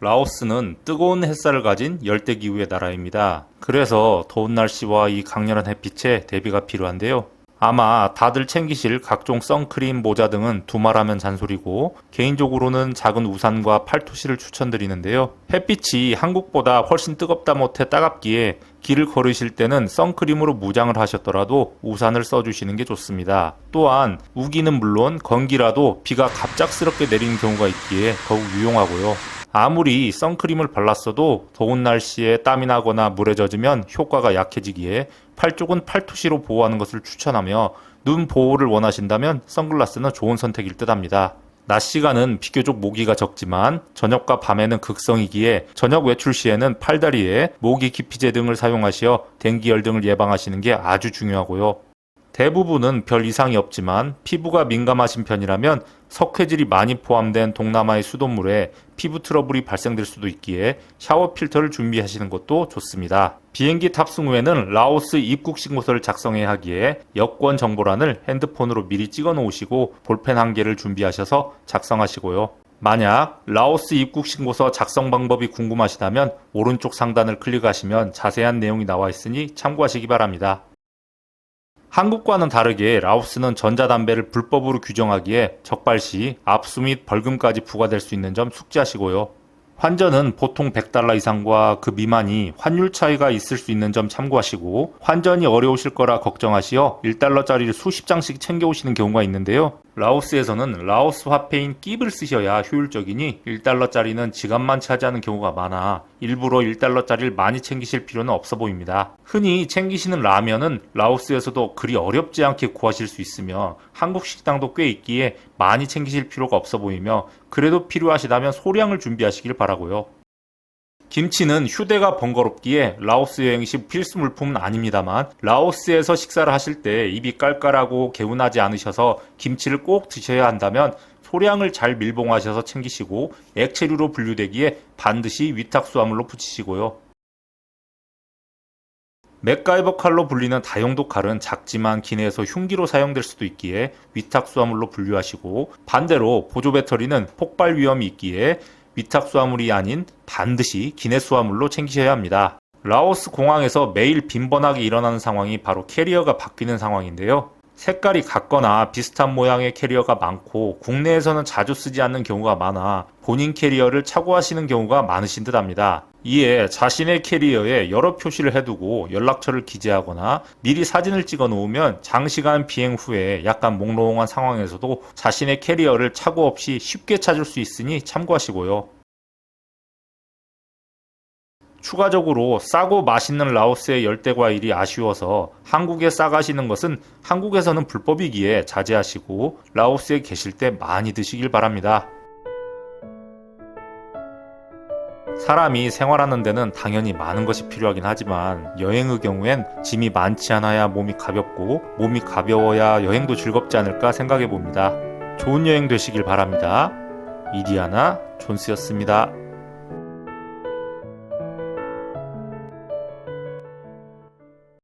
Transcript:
라오스는 뜨거운 햇살을 가진 열대 기후의 나라입니다. 그래서 더운 날씨와 이 강렬한 햇빛에 대비가 필요한데요. 아마 다들 챙기실 각종 선크림, 모자 등은 두말하면 잔소리고 개인적으로는 작은 우산과 팔토시를 추천드리는데요. 햇빛이 한국보다 훨씬 뜨겁다 못해 따갑기에 길을 걸으실 때는 선크림으로 무장을 하셨더라도 우산을 써주시는 게 좋습니다. 또한 우기는 물론 건기라도 비가 갑작스럽게 내리는 경우가 있기에 더욱 유용하고요. 아무리 선크림을 발랐어도 더운 날씨에 땀이 나거나 물에 젖으면 효과가 약해지기에 팔 쪽은 팔토시로 보호하는 것을 추천하며 눈 보호를 원하신다면 선글라스는 좋은 선택일 듯 합니다. 낮 시간은 비교적 모기가 적지만 저녁과 밤에는 극성이기에 저녁 외출 시에는 팔다리에 모기 기피제 등을 사용하시어 댕기열 등을 예방하시는 게 아주 중요하고요. 대부분은 별 이상이 없지만 피부가 민감하신 편이라면 석회질이 많이 포함된 동남아의 수돗물에 피부 트러블이 발생될 수도 있기에 샤워 필터를 준비하시는 것도 좋습니다. 비행기 탑승 후에는 라오스 입국 신고서를 작성해야 하기에 여권 정보란을 핸드폰으로 미리 찍어 놓으시고 볼펜 한 개를 준비하셔서 작성하시고요. 만약 라오스 입국 신고서 작성 방법이 궁금하시다면 오른쪽 상단을 클릭하시면 자세한 내용이 나와 있으니 참고하시기 바랍니다. 한국과는 다르게 라오스는 전자담배를 불법으로 규정하기에 적발 시 압수 및 벌금까지 부과될 수 있는 점 숙지하시고요. 환전은 보통 100달러 이상과 그 미만이 환율 차이가 있을 수 있는 점 참고하시고 환전이 어려우실 거라 걱정하시어 1달러짜리를 수십 장씩 챙겨오시는 경우가 있는데요. 라오스에서는 라오스 화폐인 끼를 쓰셔야 효율적이니 1달러짜리는 지갑만 차지하는 경우가 많아 일부러 1달러짜리를 많이 챙기실 필요는 없어 보입니다. 흔히 챙기시는 라면은 라오스에서도 그리 어렵지 않게 구하실 수 있으며 한국 식당도 꽤 있기에 많이 챙기실 필요가 없어 보이며 그래도 필요하시다면 소량을 준비하시길 바라고요. 김치는 휴대가 번거롭기에 라오스 여행 시 필수 물품은 아닙니다만 라오스에서 식사를 하실 때 입이 깔깔하고 개운하지 않으셔서 김치를 꼭 드셔야 한다면 소량을 잘 밀봉하셔서 챙기시고 액체류로 분류되기에 반드시 위탁수화물로 붙이시고요. 맥가이버 칼로 불리는 다용도 칼은 작지만 기내에서 흉기로 사용될 수도 있기에 위탁수화물로 분류하시고 반대로 보조 배터리는 폭발 위험이 있기에 위탁수화물이 아닌 반드시 기내수화물로 챙기셔야 합니다. 라오스 공항에서 매일 빈번하게 일어나는 상황이 바로 캐리어가 바뀌는 상황인데요. 색깔이 같거나 비슷한 모양의 캐리어가 많고 국내에서는 자주 쓰지 않는 경우가 많아 본인 캐리어를 착오하시는 경우가 많으신 듯 합니다. 이에 자신의 캐리어에 여러 표시를 해두고 연락처를 기재하거나 미리 사진을 찍어 놓으면 장시간 비행 후에 약간 몽롱한 상황에서도 자신의 캐리어를 착오 없이 쉽게 찾을 수 있으니 참고하시고요. 추가적으로 싸고 맛있는 라오스의 열대 과일이 아쉬워서 한국에 싸가시는 것은 한국에서는 불법이기에 자제하시고 라오스에 계실 때 많이 드시길 바랍니다. 사람이 생활하는 데는 당연히 많은 것이 필요하긴 하지만 여행의 경우엔 짐이 많지 않아야 몸이 가볍고 몸이 가벼워야 여행도 즐겁지 않을까 생각해 봅니다. 좋은 여행 되시길 바랍니다. 이디아나 존스였습니다.